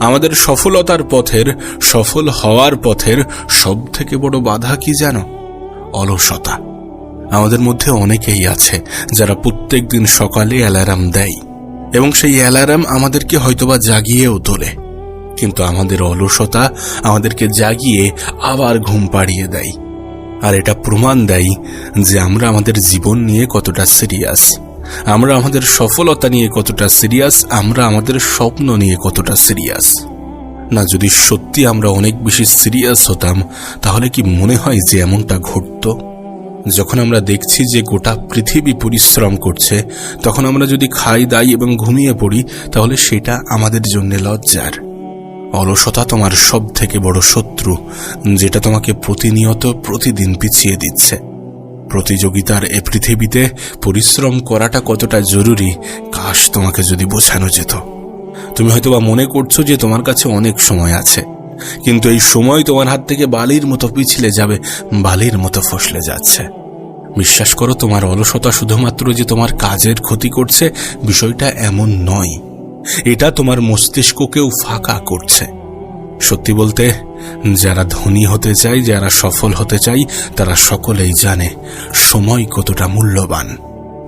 আমাদের সফলতার পথের, সফল হওয়ার পথের সব থেকে বড় বাধা কি জানো? অলসতা। আমাদের মধ্যে অনেকেই আছে যারা প্রত্যেক দিন সকালে অ্যালার্ম দেয় এবং সেই অ্যালার্ম আমাদেরকে হয়তোবা জাগিয়েও তোলে। কিন্তু আমাদের অলসতা আমাদেরকে জাগিয়ে আবার ঘুম পাড়িয়ে দেয়। আর এটা প্রমাণ দেয় যে আমরা আমাদের জীবন নিয়ে কতটা সিরিয়াস আমরা আমাদের সফলতা নিয়ে কতটা সিরিয়াস, আমরা আমাদের স্বপ্ন নিয়ে কতটা সিরিয়াস। না, যদি সত্যি আমরা অনেক বেশি সিরিয়াস হতাম, তাহলে কি মনে হয় যে এমনটা ঘটতো? যখন আমরা দেখছি যে গোটা পৃথিবী পরিশ্রম করছে, তখন আমরা যদি খাই, দাই এবং ঘুমিয়ে পড়ি, তাহলে সেটা আমাদের জন্য লজ্জার। অলসতা তোমার সব থেকে বড় শত্রু, যেটা তোমাকে প্রতিনিয়ত প্রতিদিন পিছিয়ে দিচ্ছে। প্রতিযোগিতার এ পৃথিবীতে পরিশ্রম করাটা কতটা জরুরি, কাশ তোমাকে যদি বোঝানো যেত। তুমি হয়তোবা মনে করছ যে তোমার কাছে অনেক সময় আছে, কিন্তু এই সময় তোমার হাত থেকে বালির মতো পিছলে যাবে, বালির মতো ফসলে যাচ্ছে। বিশ্বাস করো, তোমার অলসতা শুধুমাত্র যে তোমার কাজের ক্ষতি করছে বিষয়টা এমন নয়। এটা তোমার মস্তিষ্ককেও ফাঁকা করছে। সত্যি বলতে, যারা ধনী হতে চায়, যারা সফল হতে চায়, তারা সকলেই জানে সময় কতটা মূল্যবান।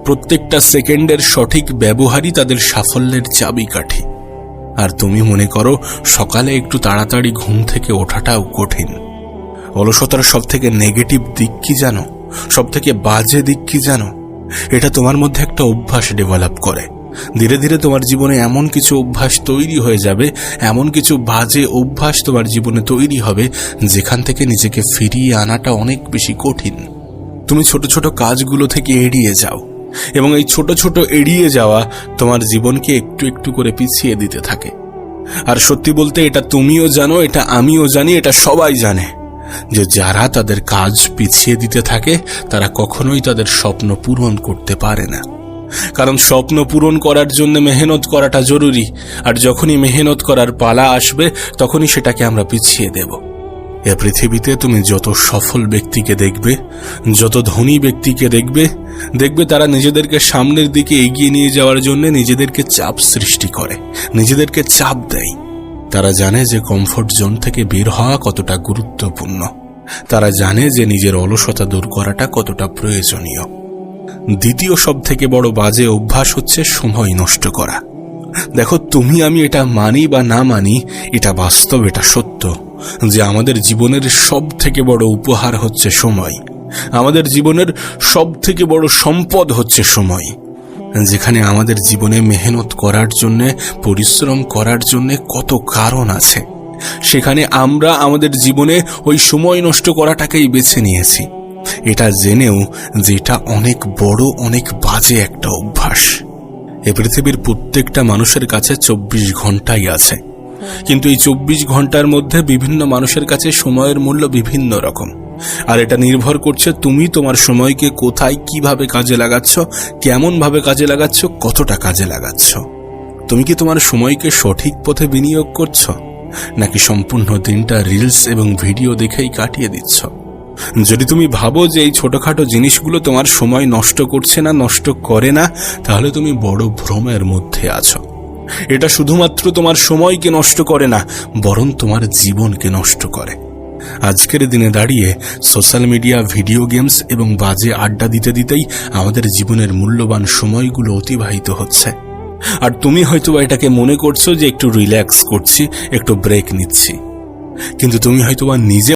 প্রত্যেকটা সেকেন্ডের সঠিক ব্যবহারই তাদের সাফল্যের চাবিকাঠি। আর তুমি মনে করো, সকালে একটু তাড়াতাড়ি ঘুম থেকে ওঠাটাও কঠিন। অলসতার সব থেকে নেগেটিভ দিক কি জানো? সব থেকে বাজে দিক কি জানো? এটা তোমার মধ্যে একটা অভ্যাস ডেভেলপ করে। ধীরে ধীরে তোমার জীবনে এমন কিছু অভ্যাস তৈরি হয়ে যাবে, এমন কিছু বাজে অভ্যাস তোমার জীবনে তৈরি হবে, যেখান থেকে নিজেকে ফিরিয়ে আনাটা অনেক বেশি কঠিন। তুমি ছোট ছোট কাজগুলো থেকে এড়িয়ে যাও এবং এই ছোট ছোট এড়িয়ে যাওয়া তোমার জীবনকে একটু একটু করে পিছিয়ে দিতে থাকে। আর সত্যি বলতে এটা তুমিও জানো, এটা আমিও জানি, এটা সবাই জানে যে যারা তাদের কাজ পিছিয়ে দিতে থাকে, তারা কখনোই তাদের স্বপ্ন পূরণ করতে পারে না। কারণ স্বপ্ন পূরণ করার জন্য মেহনত করাটা জরুরি, আর যখনই মেহনত করার পালা আসবে, তখনই সেটাকে আমরা পিছিয়ে দেব। এ পৃথিবীতে তুমি যত সফল ব্যক্তিকে দেখবে, যত ধনী ব্যক্তিকে দেখবে দেখবে তারা নিজেদেরকে সামনের দিকে এগিয়ে নিয়ে যাওয়ার জন্য নিজেদেরকে চাপ সৃষ্টি করে, নিজেদেরকে চাপ দেয়। তারা জানে যে কমফোর্ট জোন থেকে বের হওয়া কতটা গুরুত্বপূর্ণ। তারা জানে যে নিজের অলসতা দূর করাটা কতটা প্রয়োজনীয়। দ্বিতীয় সব থেকে বড় বাজে অভ্যাস হচ্ছে সময় নষ্ট করা। দেখো, তুমি, আমি এটা মানি বা না মানি, এটা বাস্তব, এটা সত্য যে আমাদের জীবনের সব থেকে বড় উপহার হচ্ছে সময়। আমাদের জীবনের সব থেকে বড় সম্পদ হচ্ছে সময়। যেখানে আমাদের জীবনে মেহনত করার জন্য, পরিশ্রম করার জন্য কত কারণ আছে। সেখানে আমরা আমাদের জীবনে ওই সময় নষ্ট করাটাকেই বেছে নিয়েছি। এটা জেনেও যে এটা অনেক বড়, অনেক বাজে একটা অভ্যাস। এ পৃথিবীর প্রত্যেকটা মানুষের কাছে চব্বিশ ঘন্টাই আছে। কিন্তু এই চব্বিশ ঘণ্টার মধ্যে বিভিন্ন মানুষের কাছে সময়ের মূল্য বিভিন্ন রকম। আর এটা নির্ভর করছে তুমি তোমার সময়কে কোথায়, কীভাবে কাজে লাগাচ্ছ কেমন ভাবে কাজে লাগাচ্ছ, কতটা কাজে লাগাচ্ছ। তুমি কি তোমার সময়কে সঠিক পথে বিনিয়োগ করছ? নাকি সম্পূর্ণ দিনটা রিলস এবং ভিডিও দেখেই কাটিয়ে দিচ্ছ? যদি তুমি ভাবো যে এই ছোটখাটো জিনিসগুলো তোমার সময় নষ্ট করছে না, নষ্ট করে না, তাহলে তুমি বড় ভ্রমের মধ্যে আছো। এটা শুধুমাত্র তোমার সময়কে নষ্ট করে না, বরং তোমার জীবনকে নষ্ট করে। আজকের দিনে দাঁড়িয়ে সোশ্যাল মিডিয়া, ভিডিও গেমস এবং বাজে আড্ডা দিতে দিতেই আমাদের জীবনের মূল্যবান সময়গুলো অতিবাহিত হচ্ছে। আর তুমি হয়তো এটাকে মনে করছ যে একটু রিল্যাক্স করছি, একটু ব্রেক নিচ্ছি। কিন্তু তুমি হয়তোবা নিজে